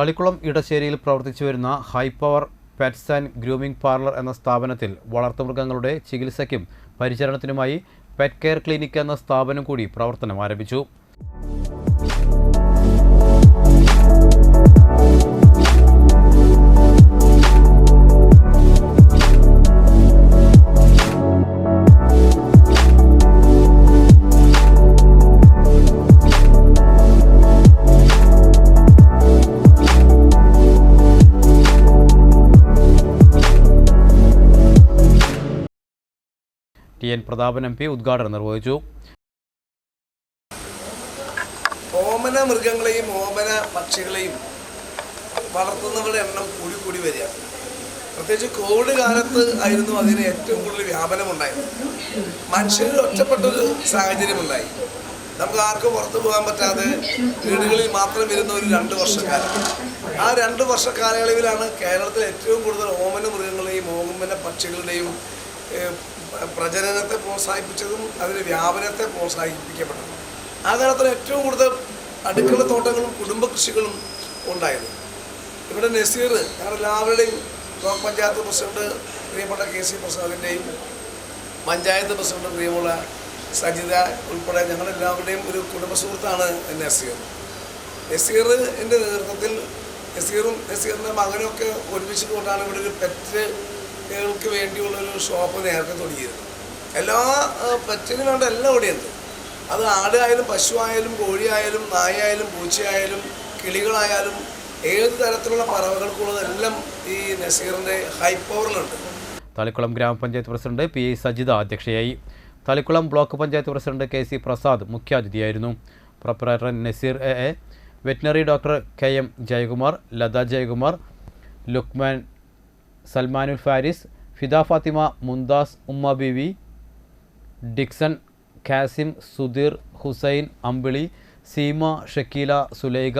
തളിക്കുളം ഇടശ്ശേരിയിൽ പ്രവർത്തിച്ചു വരുന്ന high power pets and grooming parlour എന്ന സ്ഥാപനത്തിൽ വളർത്തുമൃഗങ്ങളുടെ ചികിത്സയ്ക്കും പരിചരണത്തിനുമായി പെറ്റ് കെയർ ക്ലിനിക് എന്ന സ്ഥാപനം കൂടി പ്രവർത്തനം ആരംഭിച്ചു T N Prathapan M P ഉദ്ഘാടനം നിർവഹിച്ചു. ഓമന മൃഗങ്ങളെയും ഓമന പക്ഷികളെയും വളർത്തുന്നവരുടെ എണ്ണം കൂടി കൂടി വരികയാണ് പ്രത്യേകിച്ച് കോവിഡ് കാലത്ത് ആയിരുന്നു അതിന് ഏറ്റവും കൂടുതൽ വ്യാപനമുണ്ടായത്. മനുഷ്യരിൽ ഒറ്റപ്പെട്ടൊരു സാഹചര്യമുണ്ടായി. നമുക്ക് ആർക്കും പുറത്തു പോകാൻ പറ്റാതെ വീടുകളിൽ മാത്രം വരുന്ന ഒരു രണ്ട് വർഷക്കാലം. ആ രണ്ട് വർഷ കാലയളവിലാണ് കേരളത്തിൽ ഏറ്റവും കൂടുതൽ ഓമന മൃഗങ്ങളെയും ഓമന പക്ഷികളുടെയും പ്രജനനത്തെ പ്രോത്സാഹിപ്പിച്ചതും അതിന്റെ വ്യാപനത്തെ പ്രോത്സാഹിപ്പിക്കപ്പെട്ടതും. ആ കാലത്തിൽ ഏറ്റവും കൂടുതൽ അടുക്കള തോട്ടങ്ങളും കുടുംബ കൃഷികളും ഉണ്ടായത്. ഇവിടെ നസീർ ഞങ്ങളെല്ലാവരുടെയും ബ്ലോക്ക് പഞ്ചായത്ത് പ്രസിഡന്റ് പ്രിയപ്പെട്ട കെ സി പ്രസാദിന്റെയും പഞ്ചായത്ത് പ്രസിഡന്റ് പ്രിയമുള്ള സജിത ഉൾപ്പെടെ ഞങ്ങളെല്ലാവരുടെയും ഒരു കുടുംബ സുഹൃത്താണ് നസീർ. നസീറിന്റെ നേതൃത്വത്തിൽ നസീറും നസീറിന്റെ മകനും ഒക്കെ ഒരുമിച്ചിട്ടുകൊണ്ടാണ് ഇവിടെ ഒരു പെറ്റുകൾക്ക് വേണ്ടിയുള്ള ഒരു ഷോപ്പ് നേരത്തെ തുടങ്ങിയത് എല്ലാ പെറ്റിനും വേണ്ട എല്ലാം ഇവിടെയുണ്ട് അത് ആടായാലും ആയാലും കോഴിയായാലും നായായാലും പൂച്ചയായാലും കിളികളായാലും ഏത് തരത്തിലുള്ള പറവകൾക്കുള്ളതെല്ലാം ഈ നസീറിന്റെ ഹൈ പവറിലുണ്ട് തളിക്കുളം ഗ്രാമപഞ്ചായത്ത് പ്രസിഡന്റ് പി ഐ സജിത അധ്യക്ഷയായി. Thalikulam block panchayat president K C Prasad മുഖ്യാതിഥിയായിരുന്നു. Proprietor Naseer A A veterinary doctor K M Jayakumar Latha Jayakumar Lukman Salmanul Faris Fida Fathima Mumtas Umma Beevi Dixon Kasim Sudheer Hussain Ambili Seema Shakeela Sulaikha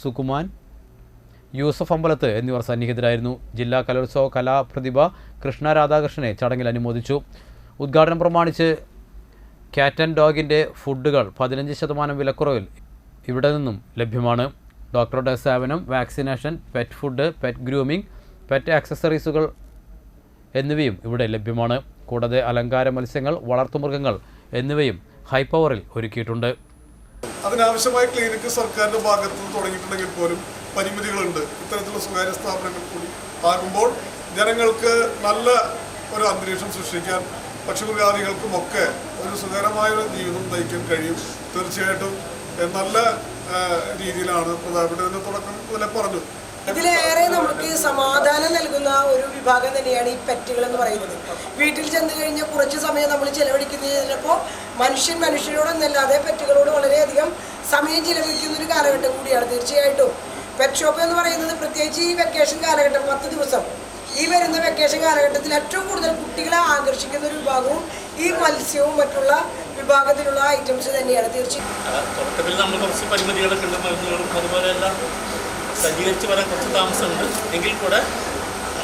Sukuman Yusuf Ambalath എന്നിവർ സന്നിഹിതരായിരുന്നു. ജില്ലാ കലോത്സവ കലാപ്രതിഭ കൃഷ്ണ രാധാകൃഷ്ണനെ ചടങ്ങിൽ അനുമോദിച്ചു. ഉദ്ഘാടനം പ്രമാണിച്ച് cat and ഡോഗിന്റെ ഫുഡുകൾ പതിനഞ്ച് ശതമാനം വിലക്കുറവിൽ ഇവിടെ നിന്നും ലഭ്യമാണ്. ഡോക്ടറുടെ സേവനം vaccination pet food pet grooming pet ആക്സസറീസുകൾ എന്നിവയും ഇവിടെ ലഭ്യമാണ്. കൂടാതെ അലങ്കാര മത്സ്യങ്ങൾ വളർത്തുമൃഗങ്ങൾ എന്നിവയും ഹൈപ്പവറിൽ ഒരുക്കിയിട്ടുണ്ട്. അതിനാവശ്യമായ ക്ലിനിക്ക് സർക്കാരിന്റെ ഭാഗത്ത് നിന്ന് തുടങ്ങിയിട്ടുണ്ടെങ്കിൽ പോലും പരിമിതികളുണ്ട്. ഇത്തരത്തിലുള്ള സ്വകാര്യ സ്ഥാപനങ്ങൾ കൂടി ആകുമ്പോൾ ജനങ്ങൾക്ക് നല്ല ഒരു അന്തരീക്ഷം സൃഷ്ടിക്കാൻ പക്ഷിമൃഗാദികൾക്കും ഒക്കെ ഒരു സുഖകരമായ ഒരു ജീവിതം നയിക്കാൻ കഴിയും. തീർച്ചയായിട്ടും. നല്ല രീതിയിലാണ് പ്രധാനപ്പെട്ട തുടക്കം മുതലേ പറഞ്ഞു. ഇതിലേറെ നമുക്ക് സമാധാനം നൽകുന്ന ഒരു വിഭാഗം തന്നെയാണ് ഈ പെറ്റുകൾ എന്ന് പറയുന്നത്. വീട്ടിൽ ചെന്ന് കഴിഞ്ഞ കുറച്ച് സമയം നമ്മൾ ചിലവഴിക്കുന്നത് ചിലപ്പോൾ മനുഷ്യൻ മനുഷ്യരോടൊന്നല്ലാതെ പെറ്റുകളോട് വളരെയധികം സമയം ചിലവഴിക്കുന്ന ഒരു കാലഘട്ടം കൂടിയാണ് തീർച്ചയായിട്ടും. പെറ്റ് ഷോപ്പ് എന്ന് പറയുന്നത് പ്രത്യേകിച്ച് ഈ വെക്കേഷൻ കാലഘട്ടം പത്ത് ദിവസം. ഈ വരുന്ന വെക്കേഷൻ കാലഘട്ടത്തിൽ ഏറ്റവും കൂടുതൽ കുട്ടികളെ ആകർഷിക്കുന്ന ഒരു വിഭാഗവും ഈ മത്സ്യവും മറ്റുള്ള വിഭാഗത്തിലുള്ള ഐറ്റംസ് തന്നെയാണ് തീർച്ചയായും. നമ്മൾ കുറച്ച് പരിമിതികളൊക്കെ സജ്ജീകരിച്ച് വരാൻ കുറച്ച് താമസമുണ്ട്. എങ്കിൽ കൂടെ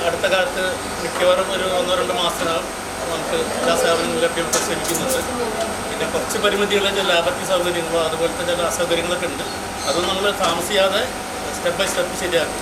അടുത്ത കാലത്ത് മിക്കവാറും ഒരു ഒന്നോ രണ്ടോ മാസത്തിനകം നമുക്ക് എല്ലാ സേവനങ്ങളും ലഭ്യമാക്കാൻ ശ്രമിക്കുന്നുണ്ട്. പിന്നെ കുറച്ച് പരിമിതികൾ ലാഭത്തി സൗകര്യങ്ങളോ അതുപോലത്തെ ചില അസൗകര്യങ്ങളൊക്കെ ഉണ്ട്. അതും നമ്മൾ താമസിയാതെ സ്റ്റെപ്പ് ബൈ സ്റ്റെപ്പ് ശരിയാക്കും.